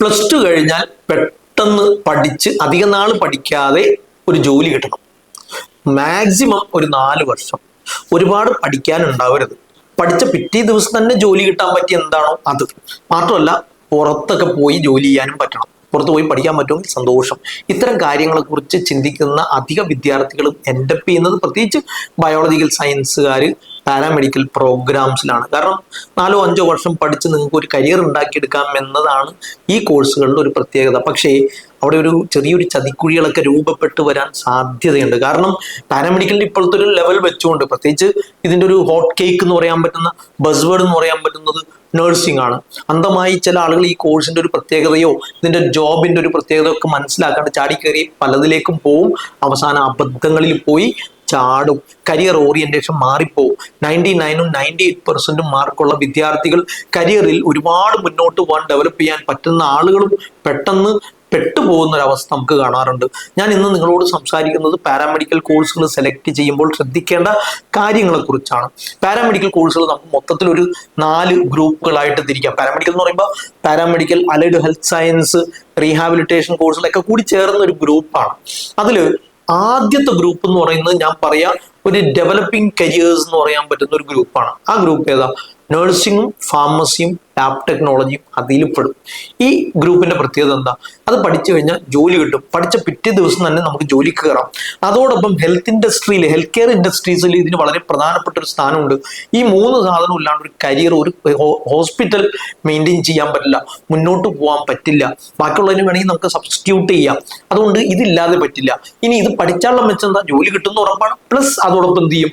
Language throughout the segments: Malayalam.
പ്ലസ് ടു കഴിഞ്ഞാൽ പെട്ടെന്ന് പഠിച്ച് അധിക നാൾ പഠിക്കാതെ ഒരു ജോലി കിട്ടണം. മാക്സിമം ഒരു നാല് വർഷം. ഒരുപാട് പഠിക്കാനുണ്ടാവരുത് പഠിച്ച പിറ്റേ ദിവസം തന്നെ ജോലി കിട്ടാൻ പറ്റിയ എന്താണോ അത്. മാത്രമല്ല പുറത്തൊക്കെ പോയി ജോലി ചെയ്യാനും പറ്റണം. പുറത്ത് പോയി പഠിക്കാൻ പറ്റുമെങ്കിൽ സന്തോഷം. ഇത്തരം കാര്യങ്ങളെ കുറിച്ച് ചിന്തിക്കുന്ന അധിക വിദ്യാർത്ഥികളും എൻഡപ്പ് ചെയ്യുന്നത് പ്രത്യേകിച്ച് ബയോളജിക്കൽ സയൻസുകാർ പാരാമെഡിക്കൽ പ്രോഗ്രാംസിലാണ് കാരണം നാലോ അഞ്ചോ വർഷം പഠിച്ച് നിങ്ങൾക്ക് ഒരു കരിയർ ഉണ്ടാക്കിയെടുക്കാം എന്നതാണ് ഈ കോഴ്സുകളുടെ ഒരു പ്രത്യേകത. പക്ഷേ അവിടെ ഒരു ചെറിയൊരു ചതിക്കുഴികളൊക്കെ രൂപപ്പെട്ടു വരാൻ സാധ്യതയുണ്ട്. കാരണം പാരാമെഡിക്കലിന്റെ ഇപ്പോഴത്തെ ഒരു ലെവൽ വെച്ചുകൊണ്ട് പ്രത്യേകിച്ച് ഇതിന്റെ ഒരു ഹോട്ട് കേക്ക് എന്ന് പറയാൻ പറ്റുന്ന ബസ് വേർഡ് എന്ന് പറയാൻ പറ്റുന്നത് നഴ്സിംഗ് ആണ്. അന്തമായി ചില ആളുകൾ ഈ കോഴ്സിന്റെ ഒരു പ്രത്യേകതയോ ഇതിന്റെ ജോബിന്റെ ഒരു പ്രത്യേകതയോ ഒക്കെ മനസ്സിലാക്കാണ്ട് ചാടിക്കയറി പലതിലേക്കും പോവും. അവസാന അബദ്ധങ്ങളിൽ പോയി ചാടും. കരിയർ ഓറിയന്റേഷൻ മാറിപ്പോവും. നയന്റി നയനും നയന്റി എയ്റ്റ് പെർസെന്റും മാർക്കുള്ള വിദ്യാർത്ഥികൾ കരിയറിൽ ഒരുപാട് മുന്നോട്ട് പോകാൻ ഡെവലപ്പ് ചെയ്യാൻ പറ്റുന്ന ആളുകളും പെട്ടെന്ന് പെട്ടുപോകുന്ന ഒരു അവസ്ഥ നമുക്ക് കാണാറുണ്ട്. ഞാൻ ഇന്ന് നിങ്ങളോട് സംസാരിക്കുന്നത് പാരാമെഡിക്കൽ കോഴ്സുകൾ സെലക്ട് ചെയ്യുമ്പോൾ ശ്രദ്ധിക്കേണ്ട കാര്യങ്ങളെ കുറിച്ചാണ് പാരാമെഡിക്കൽ കോഴ്സുകൾ നമുക്ക് മൊത്തത്തിൽ ഒരു നാല് ഗ്രൂപ്പുകളായിട്ട് തിരിക്കാം. പാരാമെഡിക്കൽ എന്ന് പറയുമ്പോൾ paramedical allied health science rehabilitation കോഴ്സുകളൊക്കെ കൂടി ചേർന്ന ഒരു ഗ്രൂപ്പാണ്. അതിൽ ആദ്യത്തെ ഗ്രൂപ്പ് എന്ന് പറയുന്നത് ഞാൻ പറയാം ഒരു ഡെവലപ്പിംഗ് കരിയേഴ്സ് എന്ന് പറയാൻ പറ്റുന്ന ഒരു ഗ്രൂപ്പാണ്. ആ ഗ്രൂപ്പ് ഏതാ? നഴ്സിംഗും ഫാർമസിയും ലാബ് ടെക്നോളജിയും അതിൽ പെടും ഈ ഗ്രൂപ്പിന്റെ പ്രത്യേകത എന്താ? അത് പഠിച്ചു കഴിഞ്ഞാൽ ജോലി കിട്ടും. പഠിച്ച പിറ്റേ ദിവസം തന്നെ നമുക്ക് ജോലി കയറാം. അതോടൊപ്പം ഹെൽത്ത് ഇൻഡസ്ട്രിയിൽ ഹെൽത്ത് കെയർ ഇൻഡസ്ട്രീസിൽ ഇതിന് വളരെ പ്രധാനപ്പെട്ട ഒരു സ്ഥാനമുണ്ട്. ഈ മൂന്ന് സാധനം ഇല്ലാണ്ട് ഒരു കരിയർ ഒരു ഹോസ്പിറ്റൽ മെയിന്റെയിൻ ചെയ്യാൻ പറ്റില്ല. മുന്നോട്ട് പോകാൻ പറ്റില്ല. ബാക്കിയുള്ളതിന് വേണമെങ്കിൽ നമുക്ക് സബ്സ്റ്റിറ്റ്യൂട്ട് ചെയ്യാം. അതുകൊണ്ട് ഇതില്ലാതെ പറ്റില്ല. ഇനി ഇത് പഠിച്ചാലുള്ള മെച്ചം എന്താ? ജോലി കിട്ടുന്ന ഉറപ്പാണ്. പ്ലസ് അതോടൊപ്പം എന്ത് ചെയ്യും?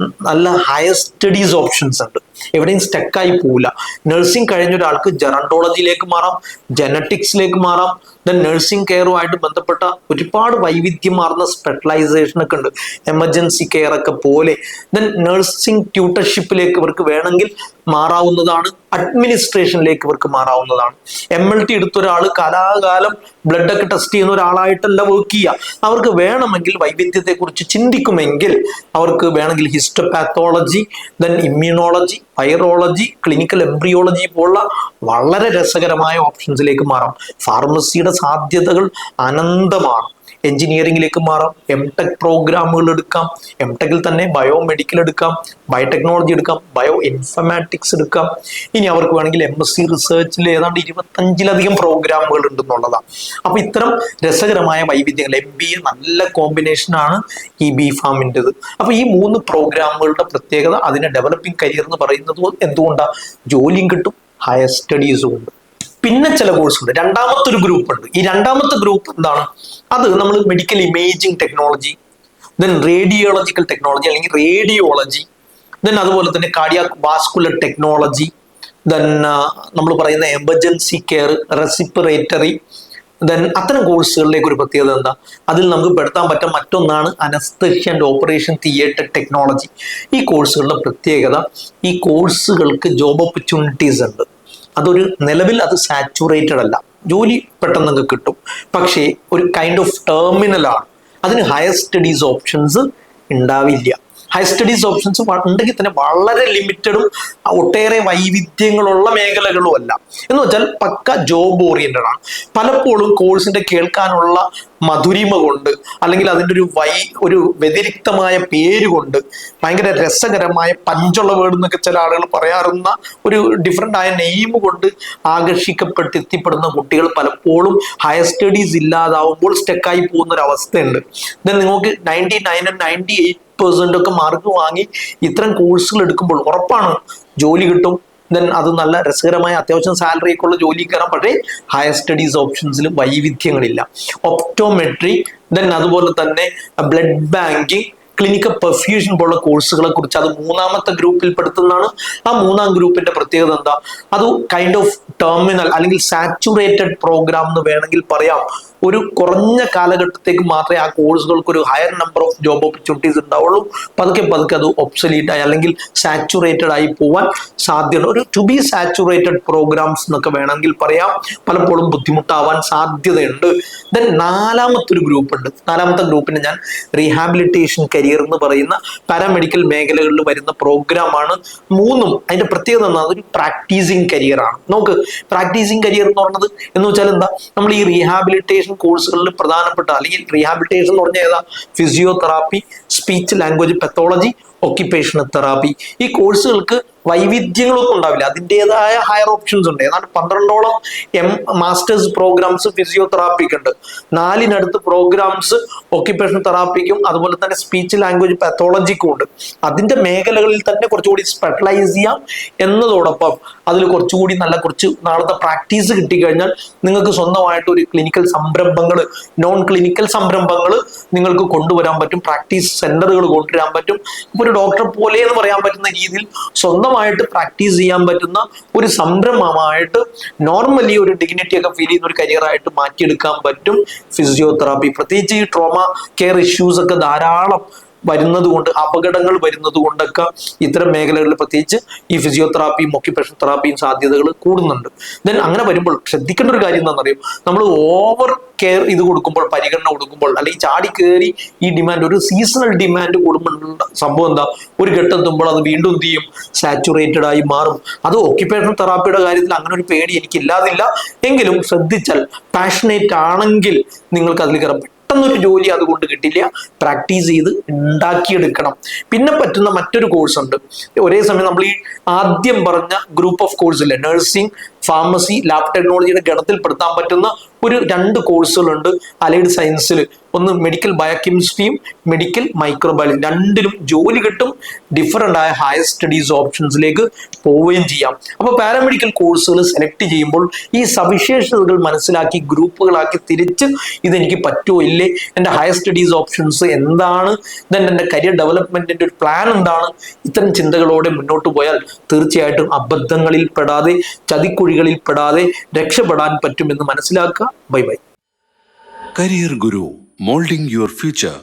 നല്ല ഹയർ സ്റ്റഡീസ് ഓപ്ഷൻസ് ഉണ്ട്. എവിടെയും സ്റ്റക്കായി പോവില്ല. നഴ്സിംഗ് കഴിഞ്ഞ ഒരാൾക്ക് ജെറണ്ടോളജിയിലേക്ക് മാറാം ജനറ്റിക്സിലേക്ക് മാറാം ദെൻ നഴ്സിംഗ് കെയറുമായിട്ട് ബന്ധപ്പെട്ട ഒരുപാട് വൈവിധ്യമാർന്ന സ്പെഷ്യലൈസേഷൻ ഒക്കെ ഉണ്ട്. എമർജൻസി കെയർ ഒക്കെ പോലെ. ദെൻ നഴ്സിംഗ് ട്യൂട്ടർഷിപ്പിലേക്ക് ഇവർക്ക് വേണമെങ്കിൽ മാറാവുന്നതാണ്. അഡ്മിനിസ്ട്രേഷനിലേക്ക് ഇവർക്ക് മാറാവുന്നതാണ്. എം എൽ ടി എടുത്ത ഒരാൾ കാലാകാലം ബ്ലഡ് ഒക്കെ ടെസ്റ്റ് ചെയ്യുന്ന ഒരാളായിട്ടല്ല വർക്ക് ചെയ്യുക. അവർക്ക് വേണമെങ്കിൽ വൈവിധ്യത്തെക്കുറിച്ച് ചിന്തിക്കുമെങ്കിൽ അവർക്ക് വേണമെങ്കിൽ histopathology then immunology virology clinical embryology പോലുള്ള വളരെ രസകരമായ ഓപ്ഷൻസിലേക്ക് മാറാം. ഫാർമസിയുടെ സാധ്യതകൾ അനന്തമാണ്. എഞ്ചിനീയറിംഗിലേക്ക് മാറാം. എം ടെക് പ്രോഗ്രാമുകൾ എടുക്കാം. എം ടെക്കിൽ തന്നെ ബയോ മെഡിക്കൽ എടുക്കാം. ബയോടെക്നോളജി എടുക്കാം. ബയോ ഇൻഫർമാറ്റിക്സ് എടുക്കാം. ഇനി അവർക്ക് വേണമെങ്കിൽ എം എസ് സി റിസർച്ചിൽ ഏതാണ്ട് ഇരുപത്തഞ്ചിലധികം പ്രോഗ്രാമുകൾ ഉണ്ടെന്നുള്ളതാണ്. അപ്പൊ ഇത്തരം രസകരമായ വൈവിധ്യങ്ങൾ എം ബി എ നല്ല കോമ്പിനേഷനാണ് ഈ ബി ഫാമിന്റെത് അപ്പൊ ഈ മൂന്ന് പ്രോഗ്രാമുകളുടെ പ്രത്യേകത അതിനെ ഡെവലപ്പിംഗ് കരിയർ എന്ന് പറയുന്നത് എന്തുകൊണ്ടാണ് ജോലിയും കിട്ടും ഹയർ സ്റ്റഡീസും ഉണ്ട്. പിന്നെ ചില കോഴ്സ് ഉണ്ട്. രണ്ടാമത്തെ ഒരു ഗ്രൂപ്പ് ഉണ്ട്. ഈ രണ്ടാമത്തെ ഗ്രൂപ്പ് എന്താണ്? അത് നമ്മൾ medical imaging technology then radiological technology അല്ലെങ്കിൽ റേഡിയോളജി ദെൻ അതുപോലെ തന്നെ കാർഡിയാക് വാസ്കുലർ ടെക്നോളജി ദെൻ നമ്മൾ പറയുന്ന എമർജൻസി കെയർ റെസിപ്പറേറ്ററി ദെൻ അത്തരം കോഴ്സുകളിലേക്ക് ഒരു പ്രത്യേകത എന്താ? അതിൽ നമുക്ക് പെടുത്താൻ പറ്റുന്ന മറ്റൊന്നാണ് anaesthesia and operation theatre technology ഈ കോഴ്സുകളുടെ പ്രത്യേകത ഈ കോഴ്സുകൾക്ക് ജോബ് ഓപ്പർച്യൂണിറ്റീസ് ഉണ്ട്. അതൊരു നിലവിൽ അത് സാച്ചുറേറ്റഡ് അല്ല. ജോലി പെട്ടെന്ന് അങ്ങ് കിട്ടും. പക്ഷേ ഒരു കൈൻഡ് ഓഫ് ടെർമിനലാണ് അതിന് ഹയർ സ്റ്റഡീസ് ഓപ്ഷൻസ് ഉണ്ടാവില്ല. ഹയർ സ്റ്റഡീസ് ഓപ്ഷൻസ് ഉണ്ടെങ്കിൽ തന്നെ വളരെ ലിമിറ്റഡും ഒട്ടേറെ വൈവിധ്യങ്ങളുള്ള മേഖലകളും അല്ല. എന്ന് വെച്ചാൽ പക്ക ജോബ് ഓറിയന്റഡ് ആണ്. പലപ്പോഴും കോഴ്സിന്റെ കേൾക്കാനുള്ള മധുരിമ കൊണ്ട് അല്ലെങ്കിൽ അതിന്റെ ഒരു വൈ ഒരു വ്യതിരിക്തമായ പേര് കൊണ്ട് ഭയങ്കര രസകരമായ പഞ്ചുള്ള വേർഡ് എന്നൊക്കെ ചില ആളുകൾ പറയാറുന്ന ഒരു ഡിഫറെന്റ് ആയ നെയിം കൊണ്ട് ആകർഷിക്കപ്പെട്ട് എത്തിപ്പെടുന്ന കുട്ടികൾ പലപ്പോഴും ഹയർ സ്റ്റഡീസ് ഇല്ലാതാവുമ്പോൾ സ്റ്റക്കായി പോകുന്ന ഒരു അവസ്ഥയുണ്ട്. ഇതിൽ നിങ്ങൾക്ക് ninety nine and ninety eight percent ഒക്കെ മാർക്ക് വാങ്ങി ഇത്തരം കോഴ്സുകൾ എടുക്കുമ്പോൾ ഉറപ്പാണ് ജോലി കിട്ടും. ദെൻ അത് നല്ല രസകരമായ അത്യാവശ്യം സാലറി ഒക്കെ ഉള്ള ജോലി കയറാം. പക്ഷേ ഹയർ സ്റ്റഡീസ് ഓപ്ഷൻസിൽ വൈവിധ്യങ്ങളില്ല. ഒപ്റ്റോമെട്രി ദെൻ അതുപോലെ തന്നെ ബ്ലഡ് ബാങ്കിങ് ക്ലിനിക്കൽ പെർഫ്യൂഷൻ പോലുള്ള കോഴ്സുകളെ കുറിച്ച് അത് മൂന്നാമത്തെ ഗ്രൂപ്പിൽ പെടുത്തുന്നതാണ്. ആ മൂന്നാം ഗ്രൂപ്പിന്റെ പ്രത്യേകത എന്താ? അത് കൈൻഡ് ഓഫ് ടെർമിനൽ അല്ലെങ്കിൽ സാച്ചുറേറ്റഡ് പ്രോഗ്രാം എന്ന് വേണമെങ്കിൽ പറയാം. ഒരു കുറഞ്ഞ കാലഘട്ടത്തേക്ക് മാത്രമേ ആ കോഴ്സുകൾക്ക് ഒരു higher number of job opportunities ഉണ്ടാവുള്ളൂ. പതുക്കെ പതുക്കെ അത് ഒബ്സലീറ്റ് ആയി അല്ലെങ്കിൽ സാച്ചുറേറ്റഡ് ആയി പോവാൻ സാധ്യത ഒരു ടു ബി സാച്ചുറേറ്റഡ് പ്രോഗ്രാംസ് എന്നൊക്കെ വേണമെങ്കിൽ പറയാം. പലപ്പോഴും ബുദ്ധിമുട്ടാവാൻ സാധ്യതയുണ്ട്. ദെൻ നാലാമത്തെ ഒരു ഗ്രൂപ്പ് ഉണ്ട്. നാലാമത്തെ ഗ്രൂപ്പിനെ ഞാൻ റീഹാബിലിറ്റേഷൻ കരിയർ എന്ന് പറയുന്ന പാരാമെഡിക്കൽ മേഖലകളിൽ വരുന്ന പ്രോഗ്രാമാണ് മൂന്നും അതിന്റെ പ്രത്യേകത എന്താ? ഒരു പ്രാക്ടീസിങ് കരിയർ ആണ്. നമുക്ക് പ്രാക്ടീസിങ് കരിയർ എന്ന് പറഞ്ഞത് എന്ന് വെച്ചാൽ എന്താ? നമ്മൾ ഈ റീഹാബിലിറ്റേഷൻ കോഴ്സുകളിൽ പ്രധാനപ്പെട്ട അല്ലെങ്കിൽ റീഹാബിലിറ്റേഷൻ എന്ന് പറഞ്ഞാൽ ഏതാ? Physiotherapy speech language pathology occupational therapy ഈ കോഴ്സുകൾക്ക് വൈവിധ്യങ്ങളൊന്നും ഉണ്ടാവില്ല. അതിന്റെതായ ഹയർ ഓപ്ഷൻസ് ഉണ്ട്. ഏതാണ്ട് പന്ത്രണ്ടോളം എം മാസ്റ്റേഴ്സ് പ്രോഗ്രാംസ് ഫിസിയോതെറാപ്പിക്ക് ഉണ്ട്. നാലിനടുത്ത് പ്രോഗ്രാംസ് ഓക്യുപ്പേഷൻ തെറാപ്പിക്കും അതുപോലെ തന്നെ സ്പീച്ച് ലാംഗ്വേജ് പാത്തോളജിക്കും ഉണ്ട്. അതിന്റെ മേഖലകളിൽ തന്നെ കുറച്ചുകൂടി സ്പെഷ്യലൈസ് ചെയ്യാം എന്നതോടൊപ്പം അതിൽ കുറച്ചുകൂടി നല്ല കുറച്ച് നാളത്തെ പ്രാക്ടീസ് കിട്ടിക്കഴിഞ്ഞാൽ നിങ്ങൾക്ക് സ്വന്തമായിട്ട് ഒരു ക്ലിനിക്കൽ സംരംഭങ്ങൾ നോൺ ക്ലിനിക്കൽ സംരംഭങ്ങൾ നിങ്ങൾക്ക് കൊണ്ടുവരാൻ പറ്റും. പ്രാക്ടീസ് സെന്ററുകൾ കൊണ്ടുവരാൻ പറ്റും. ഒരു ഡോക്ടർ പോലെ എന്ന് പറയാൻ പറ്റുന്ന രീതിയിൽ സ്വന്തമായിട്ട് പ്രാക്ടീസ് ചെയ്യാൻ പറ്റുന്ന ഒരു സംരംഭമായിട്ട് നോർമലി ഒരു ഡിഗ്നിറ്റി ഒക്കെ ഫീൽ ചെയ്യുന്ന ഒരു കരിയറായിട്ട് മാറ്റിയെടുക്കാൻ പറ്റും. ഫിസിയോതെറാപ്പി പ്രത്യേകിച്ച് ഈ ട്രോമ കെയർ ഇഷ്യൂസ് ഒക്കെ ധാരാളം വരുന്നത് കൊണ്ട് അപകടങ്ങൾ വരുന്നത് കൊണ്ടൊക്കെ ഇത്തരം മേഖലകളിൽ പ്രത്യേകിച്ച് ഈ ഫിസിയോതെറാപ്പിയും ഒക്യുപേഷൻ തെറാപ്പിയും സാധ്യതകൾ കൂടുന്നുണ്ട്. ദെൻ അങ്ങനെ വരുമ്പോൾ ശ്രദ്ധിക്കേണ്ട ഒരു കാര്യം എന്താണെന്നറിയും? നമ്മൾ ഓവർ കെയർ ഇത് കൊടുക്കുമ്പോൾ പരിഗണന കൊടുക്കുമ്പോൾ അല്ലെങ്കിൽ ചാടി കയറി ഈ ഡിമാൻഡ് ഒരു സീസണൽ ഡിമാൻഡ് കൂടുമ്പോൾ സംഭവം എന്താ? ഒരു ഘട്ടം എത്തുമ്പോൾ അത് വീണ്ടും എന്ത് ചെയ്യും? സാച്ചുറേറ്റഡ് ആയി മാറും. അത് ഒക്യുപേഷൻ തെറാപ്പിയുടെ കാര്യത്തിൽ അങ്ങനെ ഒരു പേടി എനിക്കില്ലാതില്ല. എങ്കിലും ശ്രദ്ധിച്ചാൽ പാഷനേറ്റ് ആണെങ്കിൽ നിങ്ങൾക്ക് അതിൽ കയറാൻ പെട്ടെന്നൊരു ജോലി അതുകൊണ്ട് കിട്ടില്ല. പ്രാക്ടീസ് ചെയ്ത് ഉണ്ടാക്കിയെടുക്കണം. പിന്നെ പറ്റുന്ന മറ്റൊരു കോഴ്സ് ഉണ്ട്. ഒരേ സമയം നമ്മൾ ഈ ആദ്യം പറഞ്ഞ ഗ്രൂപ്പ് ഓഫ് കോഴ്സ് ഇല്ല നഴ്സിംഗ് ഫാർമസി ലാബ് ടെക്നോളജിയുടെ ഗണത്തിൽപ്പെടുത്താൻ പറ്റുന്ന ഒരു രണ്ട് കോഴ്സുകളുണ്ട് അലൈഡ് സയൻസിൽ ഒന്ന് മെഡിക്കൽ ബയോകെമിസ്ട്രിയും മെഡിക്കൽ മൈക്രോബയോളജി രണ്ടിലും ജോലി കിട്ടും. ഡിഫറന്റ് ആയ ഹയർ സ്റ്റഡീസ് ഓപ്ഷൻസിലേക്ക് പോവുകയും ചെയ്യാം. അപ്പോൾ പാരാമെഡിക്കൽ കോഴ്സുകൾ സെലക്ട് ചെയ്യുമ്പോൾ ഈ സവിശേഷതകൾ മനസ്സിലാക്കി ഗ്രൂപ്പുകളാക്കി തിരിച്ച് ഇതെനിക്ക് പറ്റുമോ ഇല്ലേ? എന്റെ ഹയർ സ്റ്റഡീസ് ഓപ്ഷൻസ് എന്താണ്? ദെൻ എന്റെ കരിയർ ഡെവലപ്മെന്റിന്റെ ഒരു പ്ലാൻ എന്താണ്? ഇത്തരം ചിന്തകളോടെ മുന്നോട്ട് പോയാൽ തീർച്ചയായിട്ടും അബദ്ധങ്ങളിൽ പെടാതെ ചതിക്കുഴികളിൽ പെടാതെ രക്ഷപ്പെടാൻ പറ്റുമെന്ന് മനസ്സിലാക്കുക bye bye career guru moulding your future.